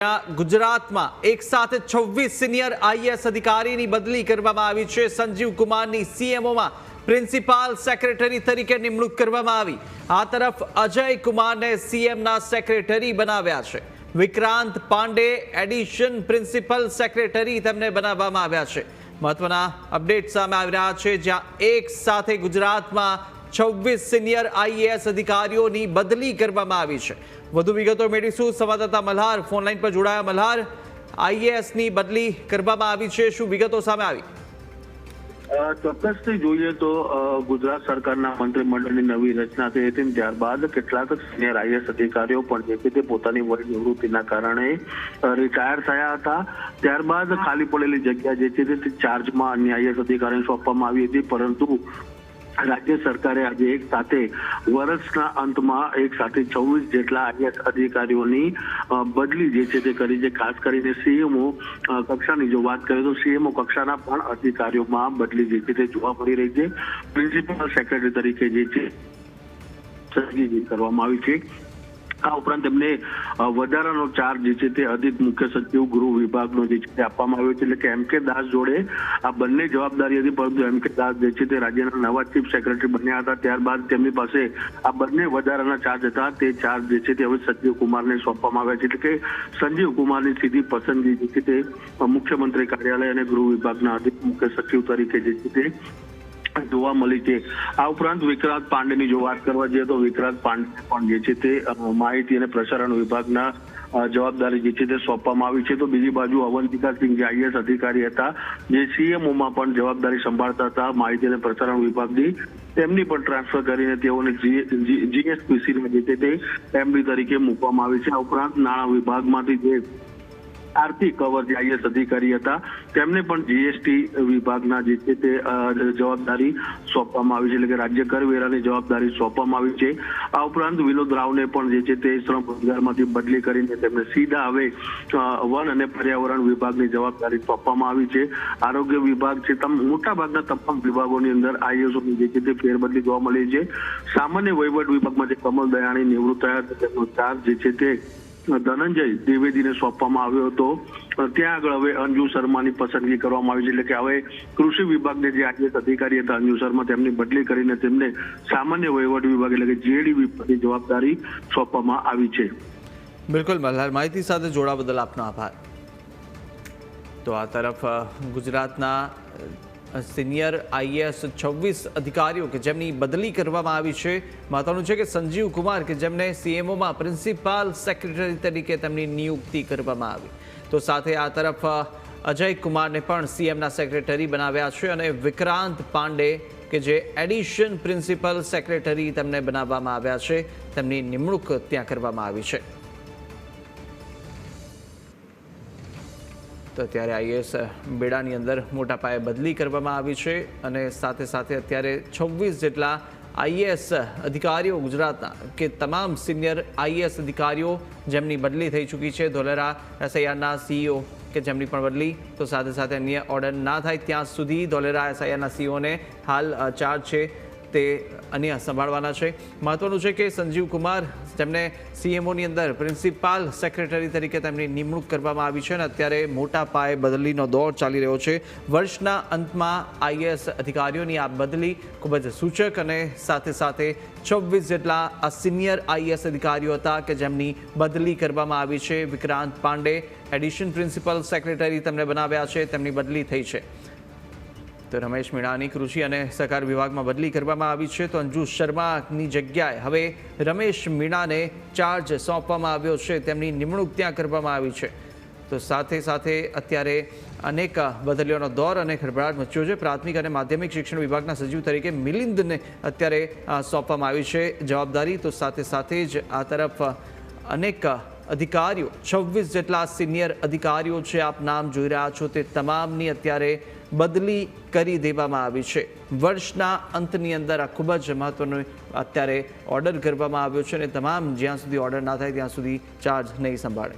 ગુજરાતમાં એક સાથે છવ્વીસ સિનિયર આઈએસ અધિકારીની બદલી કરવામાં આવી છે. સંજીવ કુમારની સીએમઓમાં પ્રિન્સિપાલ સેક્રેટરી તરીકે નિમણૂક કરવામાં આવી. આ તરફ અજય કુમારને સીએમના સેક્રેટરી બનાવ્યા છે. Vikrant Pandey additional principal secretary તેમને બનાવવામાં આવ્યા છે. મહત્વના અપડેટ સામે આવી રહ્યા છે. જ્યાં એક સાથે ગુજરાતમાં છવ્વીસ સિનિયર આઈએએસ અધિકારીઓની બદલી કરવામાં આવી છે. વધુ વિગતો મેળવીશું. સંવાદદાતા મલ્હાર ફોનલાઈન પર જોડાયા મલ્હાર. આઈએએસની બદલી કરવામાં આવી છે. શું વિગતો સામે આવી? ચોક્કસથી જોઈએ તો ગુજરાત સરકારના મંત્રીમંડળની નવી રચના થઈ હતી ત્યારબાદ કેટલાક સિનિયર આઈએસ અધિકારીઓ પણ જે કે તે પોતાની વય નિવૃત્તિના કારણે રિટાયર થયા હતા. ત્યારબાદ ખાલી પડેલી જગ્યા જે છે, તે ચાર્જમાં અન્ય આઈએસ અધિકારીને સોંપવામાં આવી હતી. પરંતુ રાજ્ય સરકારે આજે એક સાથે વર્ષના અંતમાં એક સાથે છવ્વીસ જેટલા આઈએસ અધિકારીઓની બદલી જે છે તે કરી છે. ખાસ કરીને સીએમઓ કક્ષાની જો વાત કરીએ તો સીએમઓ કક્ષાના પણ અધિકારીઓમાં બદલી જે છે તે જોવા મળી રહી છે. પ્રિન્સિપલ સેક્રેટરી તરીકે જે છે કરવામાં આવી છે. આ ઉપરાંત એમને વધારાનો ચાર્જ છે તે અધિક મુખ્ય સચિવ, ગૃહ વિભાગનો જે છે આપવામાં આવ્યો છે. એટલે કે એમ કે દાસ જોડે આ બંને જવાબદારી હતી, પરંતુ એમ કે દાસ જે છે તે રાજ્યના નવા ચીફ સેક્રેટરી બન્યા હતા. ત્યારબાદ તેમની પાસે આ બંને વધારાના ચાર્જ હતા. તે ચાર્જ જે છે તે હવે સંજીવ કુમારને સોંપવામાં આવ્યા છે. એટલે કે સંજીવ કુમારની સીધી પસંદગી જે છે તે મુખ્યમંત્રી કાર્યાલય અને ગૃહ વિભાગના અધિક મુખ્ય સચિવ તરીકે જે છે તે જોવા મળી છે. આ ઉપરાંત વિક્રાંત પાંડેની જો વાત કરવા જઈએ તો વિક્રાંત પાંડે પણ જે છે તે માહિતી અને પ્રસારણ વિભાગના જવાબદારી જે છે તે સોંપવામાં આવી છે. તો બીજી બાજુ અવંતિકા સિંહ જે આઈએસ અધિકારી હતા, જે સીએમઓમાં પણ જવાબદારી સંભાળતા હતા, માહિતી અને પ્રસારણ વિભાગની, તેમની પણ ટ્રાન્સફર કરીને તેઓને જીએસપીસીના જે છે તે એમડી તરીકે મૂકવામાં આવી છે. આ ઉપરાંત નાણાં વિભાગમાંથી જે આર્થિક કવર જે આઈએસ અધિકારી હતા, તેમને પણ જીએસટી વિભાગના જે છે તે જવાબદારી સોંપવામાં આવી છે. એટલે કે રાજ્ય કરવેરાની જવાબદારી સોંપવામાં આવી છે. આ ઉપરાંત વિનોદ રાવને પણ જે છે તે શ્રમ રોજગારમાંથી બદલી કરીને તેમને સીધા હવે વન અને પર્યાવરણ વિભાગની જવાબદારી સોંપવામાં આવી છે. આરોગ્ય વિભાગ છે, તમ, મોટાભાગના તમામ વિભાગોની અંદર આઈએસઓની જે છે તે ફેરબદલી જોવા મળી છે. સામાન્ય વહીવટ વિભાગમાં જે કમલ દયાણી નિવૃત્ત થયા તેમનો ચાર્જ જે છે તે ધનંજય દ્વિવેદીને સોંપવામાં આવ્યો હતો. ત્યાં આગળ હવે અંજુ શર્માની પસંદગી કરવામાં આવી છે. એટલે કે હવે કૃષિ વિભાગને જે આઈએસ અધિકારી હતા અંજુ શર્મા, તેમની બદલી કરીને તેમને સામાન્ય વહીવટ વિભાગ એટલે કે જીએડી વિભાગની જવાબદારી સોંપવામાં આવી છે. બિલકુલ, મલ્હાર, માહિતી સાથે જોડા બદલ આપનો આભાર. તો આ તરફ ગુજરાતના સિનિયર આઈએએસ છવ્વીસ અધિકારીઓ કે જેમની બદલી કરવામાં આવી છે. મહત્વનું છે કે સંજીવ કુમાર કે જેમને સીએમઓમાં પ્રિન્સિપાલ સેક્રેટરી તરીકે તેમની નિયુક્તિ કરવામાં આવી. તો સાથે આ તરફ અજય કુમારને પણ સીએમના સેક્રેટરી બનાવ્યા છે અને વિક્રાંત પાંડે કે જે એડિશન પ્રિન્સિપલ સેક્રેટરી તેમને બનાવવામાં આવ્યા છે. તેમની નિમણૂક ત્યાં કરવામાં આવી છે. તો અત્યારે આઈએસ બેડાની અંદર મોટા પાયે બદલી કરવામાં આવી છે અને સાથે સાથે અત્યારે છવ્વીસ જેટલા આઈએએસ અધિકારીઓ ગુજરાતના કે તમામ સિનિયર આઈએએસ અધિકારીઓ જેમની બદલી થઈ ચૂકી છે. ધોલેરા એસઆઈઆરના સીઈઓ કે જેમની પણ બદલી, તો સાથે સાથે અન્ય ઓર્ડર ના થાય ત્યાં સુધી ધોલેરા એસઆઈઆરના સીઈઓને હાલ ચાર્જ છે તે અન્ય સંભાળવાના છે. મહત્વનું છે કે સંજીવ કુમાર જેમને સીએમઓની અંદર પ્રિન્સિપાલ સેક્રેટરી તરીકે તેમની નિમણૂક કરવામાં આવી છે અને અત્યારે મોટા પાયે બદલીનો દોર ચાલી રહ્યો છે. વર્ષના અંતમાં આઈએએસ અધિકારીઓની આ બદલી ખૂબ જ સૂચક અને સાથે સાથે છવ્વીસ જેટલા આ સિનિયર આઈએએસ અધિકારીઓ હતા કે જેમની બદલી કરવામાં આવી છે. Vikrant Pandey additional principal secretary તેમને બનાવ્યા છે. તેમની બદલી થઈ છે. તો રમેશ મીણાની કૃષિ અને સહકાર વિભાગમાં બદલી કરવામાં આવી છે તો અંજુ શર્માની જગ્યાએ હવે રમેશ મીણાને ચાર્જ સોંપવામાં આવ્યો છે. તેમની નિમણૂક ત્યાં કરવામાં આવી છે. તો સાથે સાથે અત્યારે અનેક બદલીઓનો દોર અને ખળભળાટ મચ્યો છે. પ્રાથમિક અને માધ્યમિક શિક્ષણ વિભાગના સચિવ તરીકે મિલિંદને અત્યારે સોંપવામાં આવી છે જવાબદારી. તો સાથે સાથે જ આ તરફ અનેક અધિકારીઓ, છવ્વીસ જેટલા સિનિયર અધિકારીઓ છે, આપ નામ જોઈ રહ્યા છો. તે તમામની અત્યારે બદલી કરી દેવામાં આવી છે. વર્ષના અંતની અંદર આ ખૂબ જ મહત્વનો અત્યારે ઓર્ડર કરવામાં આવ્યો છે અને તમામ જ્યાં સુધી ઓર્ડર ના થાય ત્યાં સુધી ચાર્જ નહીં સંભાળે.